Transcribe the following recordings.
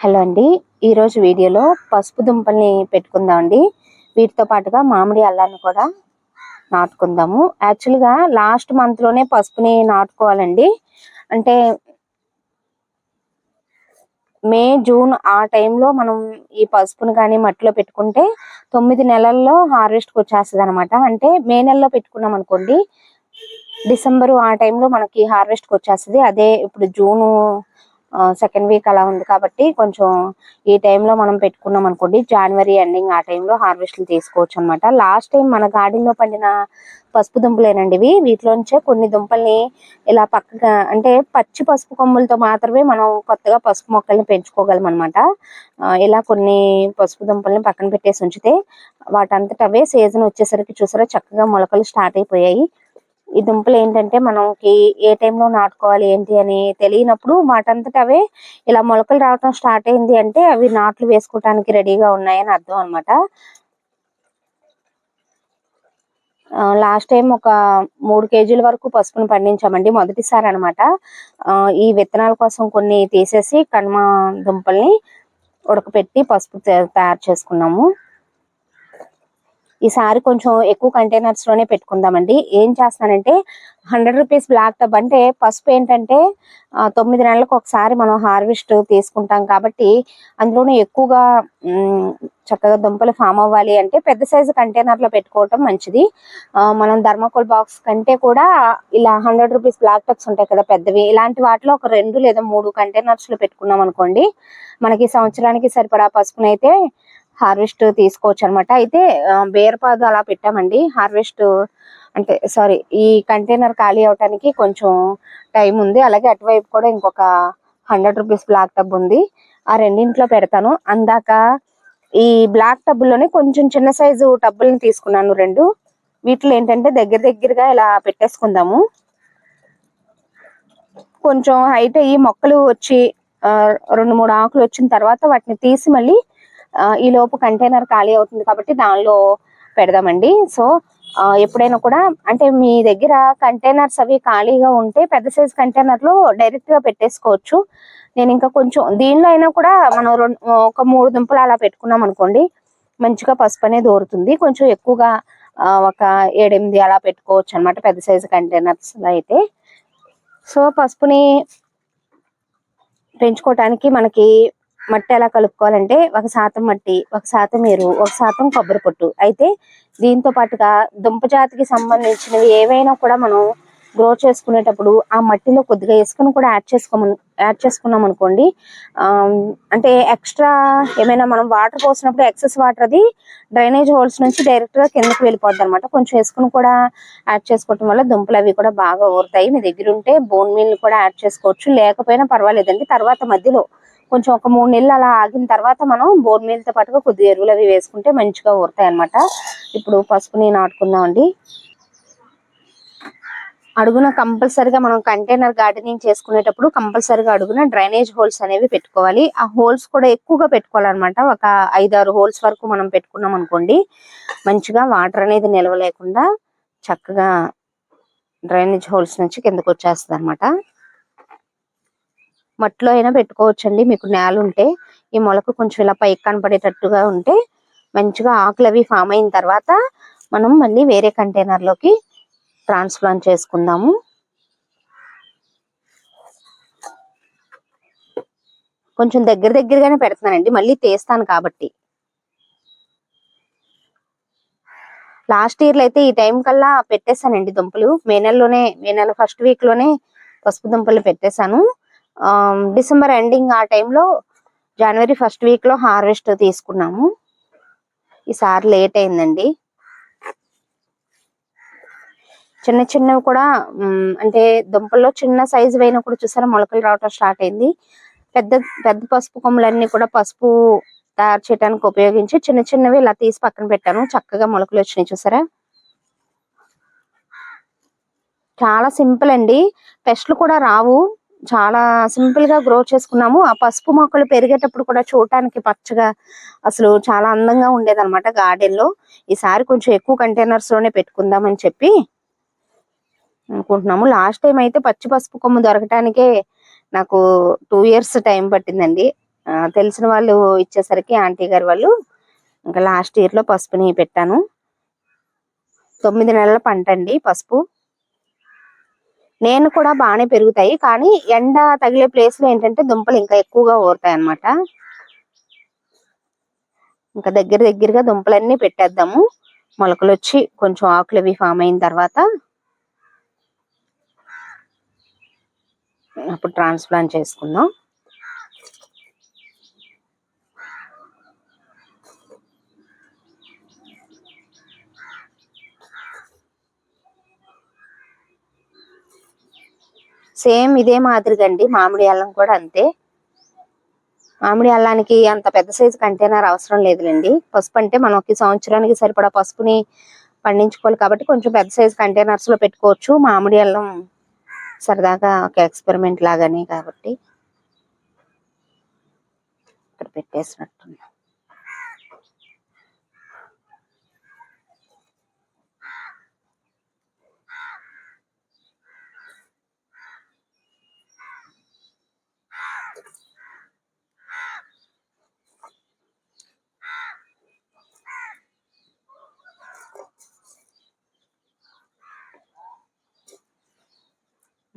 Hello అండి. ఈరోజు వీడియోలో పసుపు దుంపల్ని పెట్టుకుందాం అండి వీటితో పాటుగా మామిడి అల్లాన్ని కూడా నాటుకుందాము. యాక్చువల్గా లాస్ట్ మంత్లోనే పసుపుని నాటుకోవాలండి. అంటే మే జూన్ ఆ టైంలో మనం ఈ పసుపుని కానీ మట్టిలో పెట్టుకుంటే తొమ్మిది నెలల్లో హార్వెస్ట్కి వచ్చేస్తుంది అనమాట అంటే మే నెలలో పెట్టుకున్నాం అనుకోండి డిసెంబరు ఆ టైంలో మనకి హార్వెస్ట్కి వచ్చేస్తుంది. అదే ఇప్పుడు జూను సెకండ్ వీక్ అలా ఉంది కాబట్టి కొంచెం ఈ టైంలో మనం పెట్టుకున్నాం అనుకోండి జనవరి ఎండింగ్ ఆ టైంలో హార్వెస్ట్లు తీసుకోవచ్చు అనమాట లాస్ట్ టైం మన గార్డెన్లో పండిన పసుపు దుంపలేనండి ఇవి. వీటిలోంచే కొన్ని దుంపల్ని ఇలా పక్కగా అంటే పచ్చి పసుపు కొమ్ములతో మాత్రమే మనం కొత్తగా పసుపు మొక్కల్ని పెంచుకోగలం అనమాట ఇలా కొన్ని పసుపు దుంపల్ని పక్కన పెట్టేసి ఉంచితే వాటంతట అవే సీజన్ వచ్చేసరికి చూసారా చక్కగా మొలకలు స్టార్ట్ అయిపోయాయి. ఈ దుంపలు ఏంటంటే మనకి ఏ టైంలో నాటుకోవాలి ఏంటి అని తెలియనప్పుడు వాటంతట అవే ఇలా మొలకలు రావటం స్టార్ట్ అయింది అంటే అవి నాట్లు వేసుకోవటానికి రెడీగా ఉన్నాయని అర్థం అనమాట లాస్ట్ టైం ఒక మూడు కేజీల వరకు పసుపుని పండించామండి మొదటిసారి అనమాట ఈ విత్తనాల కోసం కొన్ని తీసేసి కనుమ దుంపల్ని ఉడకపెట్టి పసుపు తయారు చేసుకున్నాము. ఈసారి కొంచెం ఎక్కువ కంటైనర్స్లోనే పెట్టుకుందామండి. ఏం చేస్తానంటే హండ్రెడ్ రూపీస్ బ్లాక్ టబ్ అంటే పసుపు ఏంటంటే తొమ్మిది నెలలకు ఒకసారి మనం హార్వెస్ట్ తీసుకుంటాం కాబట్టి అందులోనే ఎక్కువగా చక్కగా దుంపలు ఫామ్ అవ్వాలి అంటే పెద్ద సైజు కంటైనర్లో పెట్టుకోవటం మంచిది. మనం ధర్మకోల్ బాక్స్ కంటే కూడా ఇలా హండ్రెడ్ రూపీస్ బ్లాక్ టబ్స్ ఉంటాయి కదా పెద్దవి. ఇలాంటి వాటిలో ఒక రెండు లేదా మూడు కంటైనర్స్లో పెట్టుకున్నాం అనుకోండి మనకి సంవత్సరానికి సరిపడా పసుపునైతే హార్వెస్ట్ తీసుకోవచ్చు అనమాట అయితే బేరపాదు అలా పెట్టామండి. హార్వెస్ట్ అంటే సారీ ఈ కంటైనర్ ఖాళీ అవటానికి కొంచెం టైం ఉంది. అలాగే అటువైపు కూడా ఇంకొక హండ్రెడ్ రూపీస్ బ్లాక్ టబ్ ఉంది. ఆ రెండింట్లో పెడతాను. అందాక ఈ బ్లాక్ టబ్బుల్లోనే కొంచెం చిన్న సైజు టబ్బుల్ని తీసుకున్నాను రెండు. వీటిలో ఏంటంటే దగ్గర దగ్గరగా ఇలా పెట్టేసుకుందాము. కొంచెం హైట్ అయ్యి మొక్కలు వచ్చి రెండు మూడు ఆకులు వచ్చిన తర్వాత వాటిని తీసి మళ్ళీ ఈ లోపు కంటైనర్ ఖాళీ అవుతుంది కాబట్టి దానిలో పెడదామండి. సో ఎప్పుడైనా కూడా అంటే మీ దగ్గర కంటైనర్స్ అవి ఖాళీగా ఉంటే పెద్ద సైజ్ కంటైనర్లో డైరెక్ట్గా పెట్టేసుకోవచ్చు. నేను ఇంకా కొంచెం దీనిలో అయినా కూడా మనం ఒక మూడు దుంపలు అలా పెట్టుకున్నాం అనుకోండి మంచిగా పసుపు అనేది దోరుతుంది. కొంచెం ఎక్కువగా ఒక ఏడెనిమిది అలా పెట్టుకోవచ్చు అనమాట పెద్ద సైజు కంటైనర్స్ అయితే. సో పసుపుని పెంచుకోవటానికి మనకి మట్టి ఎలా కలుపుకోవాలంటే ఒక శాతం మట్టి ఒక శాతం ఎరువు ఒక శాతం కొబ్బరి పొట్టు. అయితే దీంతో పాటుగా దుంప జాతికి సంబంధించినవి ఏవైనా కూడా మనం గ్రో చేసుకునేటప్పుడు ఆ మట్టిలో కొద్దిగా ఇసుకను కూడా యాడ్ చేసుకోమని యాడ్ చేసుకున్నాం అనుకోండి అంటే ఎక్స్ట్రా ఏమైనా మనం వాటర్ పోసినప్పుడు ఎక్సెస్ వాటర్ అది డ్రైనేజ్ హోల్స్ నుంచి డైరెక్ట్గా కిందకి వెళ్ళిపోద్ది అనమాట కొంచెం ఇసుకను కూడా యాడ్ చేసుకోవటం వల్ల దుంపలు అవి కూడా బాగా ఊరుతాయి. మీ దగ్గర ఉంటే బోన్ మీల్ కూడా యాడ్ చేసుకోవచ్చు. లేకపోయినా పర్వాలేదండి. తర్వాత మధ్యలో కొంచెం ఒక మూడు నెలలు అలా ఆగిన తర్వాత మనం బోర్ మీల్తో పాటుగా కొద్దిగా ఎరువులు అవి వేసుకుంటే మంచిగా ఊరుతాయి అనమాట ఇప్పుడు పసుపుని నాటుకుందాం అండి అడుగున కంపల్సరిగా మనం కంటైనర్ గార్డెనింగ్ చేసుకునేటప్పుడు కంపల్సరిగా అడుగున డ్రైనేజ్ హోల్స్ అనేవి పెట్టుకోవాలి. ఆ హోల్స్ కూడా ఎక్కువగా పెట్టుకోవాలన్నమాట. ఒక ఐదారు హోల్స్ వరకు మనం పెట్టుకున్నాం అనుకోండి మంచిగా వాటర్ అనేది నిల్వ లేకుండా చక్కగా డ్రైనేజ్ హోల్స్ నుంచి కిందకు వచ్చేస్తుంది అనమాట మట్టిలో అయినా పెట్టుకోవచ్చండి. మీకు నేల ఉంటే ఈ మొలక కొంచెం ఇలా పైకి కనపడేటట్టుగా ఉంటే మంచిగా ఆకులు అవి ఫామ్ అయిన తర్వాత మనం మళ్ళీ వేరే కంటైనర్లోకి ట్రాన్స్ప్లాంట్ చేసుకుందాము. కొంచెం దగ్గర దగ్గరగానే పెడుతున్నానండి. మళ్ళీ తీస్తాను కాబట్టి. లాస్ట్ ఇయర్లో అయితే ఈ టైం కల్లా పెట్టేశానండి దుంపలు. మే నెలలోనే మే నెల ఫస్ట్ వీక్లోనే పసుపు దుంపలు పెట్టేశాను. డిసెంబర్ ఎండింగ్ ఆ టైంలో జనవరి ఫస్ట్ వీక్లో హార్వెస్ట్ తీసుకున్నాము. ఈసారి లేట్ అయిందండి. చిన్న చిన్నవి కూడా అంటే దుంపల్లో చిన్న సైజు అయినప్పుడు చూసారా మొలకలు రావటం స్టార్ట్ అయింది. పెద్ద పెద్ద పసుపు కొమ్మలన్నీ కూడా పసుపు తయారు చేయడానికి ఉపయోగించి చిన్న చిన్నవి ఇలా తీసి పక్కన పెట్టాను. చక్కగా మొలకలు వచ్చినాయి చూసారా? చాలా సింపుల్ అండి. పెస్ట్లు కూడా రావు. చాలా సింపుల్గా గ్రో చేసుకున్నాము. ఆ పసుపు మొక్కలు పెరిగేటప్పుడు కూడా చూడటానికి పచ్చగా అసలు చాలా అందంగా ఉండేది అనమాట గార్డెన్లో. ఈసారి కొంచెం ఎక్కువ కంటైనర్స్లోనే పెట్టుకుందామని చెప్పి అనుకుంటున్నాము. లాస్ట్ టైం అయితే పచ్చి పసుపు కొమ్ము దొరకటానికే నాకు టూ ఇయర్స్ టైం పట్టిందండి. తెలిసిన వాళ్ళు ఇచ్చేసరికి ఆంటీ గారి వాళ్ళు ఇంకా లాస్ట్ ఇయర్లో పసుపుని పెట్టాను. తొమ్మిది నెలల పంట అండి పసుపు. నేను కూడా బాగానే పెరుగుతాయి కానీ ఎండ తగిలే ప్లేస్లో ఏంటంటే దుంపలు ఇంకా ఎక్కువగా ఊరుతాయి అన్నమాట. ఇంకా దగ్గర దగ్గరగా దుంపలన్నీ పెట్టేద్దాము. మొలకలు వచ్చి కొంచెం ఆకులు అవి ఫామ్ అయిన తర్వాత అప్పుడు ట్రాన్స్ప్లాంట్ చేసుకుందాం. సేమ్ ఇదే మాదిరిగా అండి మామిడి అల్లం కూడా అంతే. మామిడి అల్లానికి అంత పెద్ద సైజు కంటైనర్ అవసరం లేదులేండి. పసుపు అంటే మనకి సంవత్సరానికి సరిపడా పసుపుని పండించుకోవాలి కాబట్టి కొంచెం పెద్ద సైజు కంటైనర్స్లో పెట్టుకోవచ్చు. మామిడి అల్లం సరదాగా ఒక ఎక్స్పెరిమెంట్ లాగానే కాబట్టి ఇక్కడ పెట్టేసినట్టున్నా.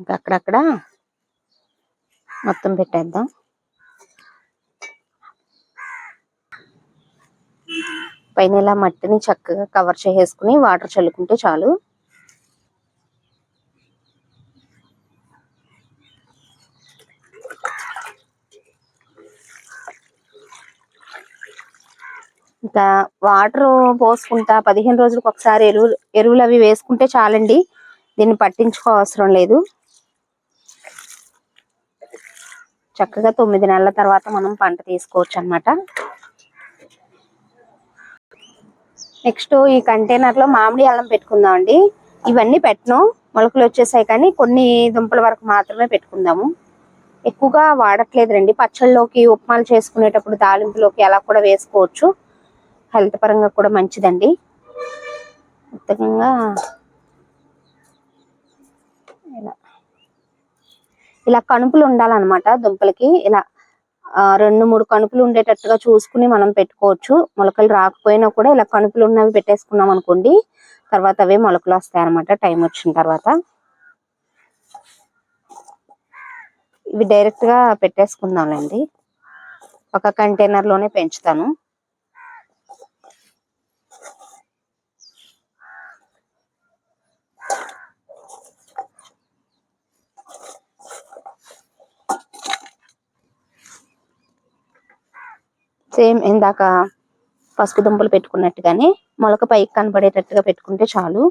ఇంకా అక్కడక్కడ మొత్తం పెట్టేద్దాం. పైన ఇలా మట్టిని చక్కగా కవర్ చేసేసుకుని వాటర్ చల్లుకుంటే చాలు. ఇంకా వాటర్ పోసుకుంటా పదిహేను రోజులకు ఒకసారి ఎరువులు ఎరువులు అవి వేసుకుంటే చాలండి. దీన్ని పట్టించుకో అవసరం లేదు. చక్కగా తొమ్మిది నెలల తర్వాత మనం పంట తీసుకోవచ్చు అన్నమాట నెక్స్ట్ ఈ కంటైనర్లో మామిడి అల్లం పెట్టుకుందాం అండి. ఇవన్నీ పెట్టను. మొలకలు వచ్చేసాయి కానీ కొన్ని దుంపల వరకు మాత్రమే పెట్టుకుందాము. ఎక్కువగా వాడట్లేదు రండి పచ్చళ్ళలోకి ఉప్మాలు చేసుకునేటప్పుడు తాలింపులోకి అలా కూడా వేసుకోవచ్చు. హెల్త్ పరంగా కూడా మంచిదండి. మొత్తంగా ఇలా కణుపులు ఉండాలన్నమాట దుంపలకి. ఇలా రెండు మూడు కణుపులు ఉండేటట్టుగా చూసుకుని మనం పెట్టుకోవచ్చు. మొలకలు రాకపోయినా కూడా ఇలా కణుపులు ఉన్నవి పెట్టేసుకున్నాం అనుకోండి తర్వాత అవే మొలకలు వస్తాయి అనమాట టైం వచ్చిన తర్వాత. ఇవి డైరెక్ట్గా పెట్టేసుకుందాంలేండి. ఒక కంటైనర్లోనే పెంచుతాను. సేమ్ ఇందాక పసుపు దుంపలు పెట్టుకున్నట్టుగానే మొలక పైకి కనబడేటట్టుగా పెట్టుకుంటే చాలు.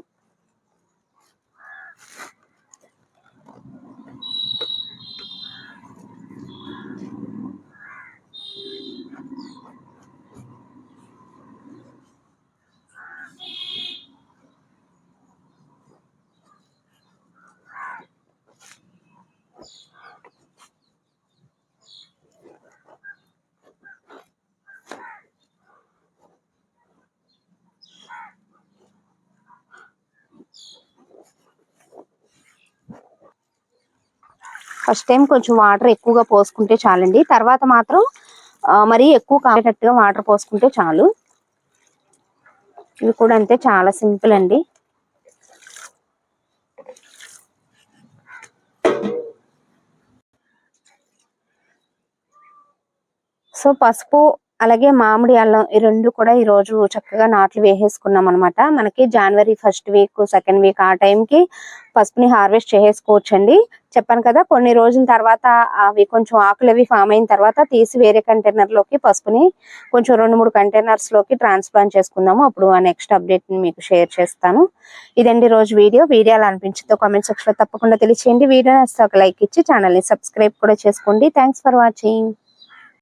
ఫస్ట్ టైం కొంచెం వాటర్ ఎక్కువగా పోసుకుంటే చాలండి. తర్వాత మాత్రం మరీ ఎక్కువ కాగేటట్టుగా వాటర్ పోసుకుంటే చాలు. ఇవి కూడా అంతే చాలా సింపుల్ అండి. సో పసుపు అలాగే మామిడి అల్లం ఈ రెండు కూడా ఈ రోజు చక్కగా నాట్లు వేసేసుకున్నాం అనమాట మనకి జనవరి ఫస్ట్ వీక్ సెకండ్ వీక్ ఆ టైంకి పసుపుని హార్వెస్ట్ చేసేసుకోవచ్చండి. చెప్పాను కదా కొన్ని రోజుల తర్వాత అవి కొంచెం ఆకులు అవి ఫామ్ అయిన తర్వాత తీసి వేరే కంటైనర్లోకి పసుపుని కొంచెం రెండు మూడు కంటైనర్స్లోకి ట్రాన్స్ప్లాంట్ చేసుకుందాము. అప్పుడు ఆ నెక్స్ట్ అప్డేట్ని మీకు షేర్ చేస్తాను. ఇదండి రోజు వీడియో. వీడియో ఎలా అనిపించిందో కామెంట్ సెక్షన్లో తప్పకుండా తెలియచేయండి. వీడియో నచ్చితే ఒక లైక్ ఇచ్చి ఛానల్ని సబ్స్క్రైబ్ కూడా చేసుకోండి. Thanks for watching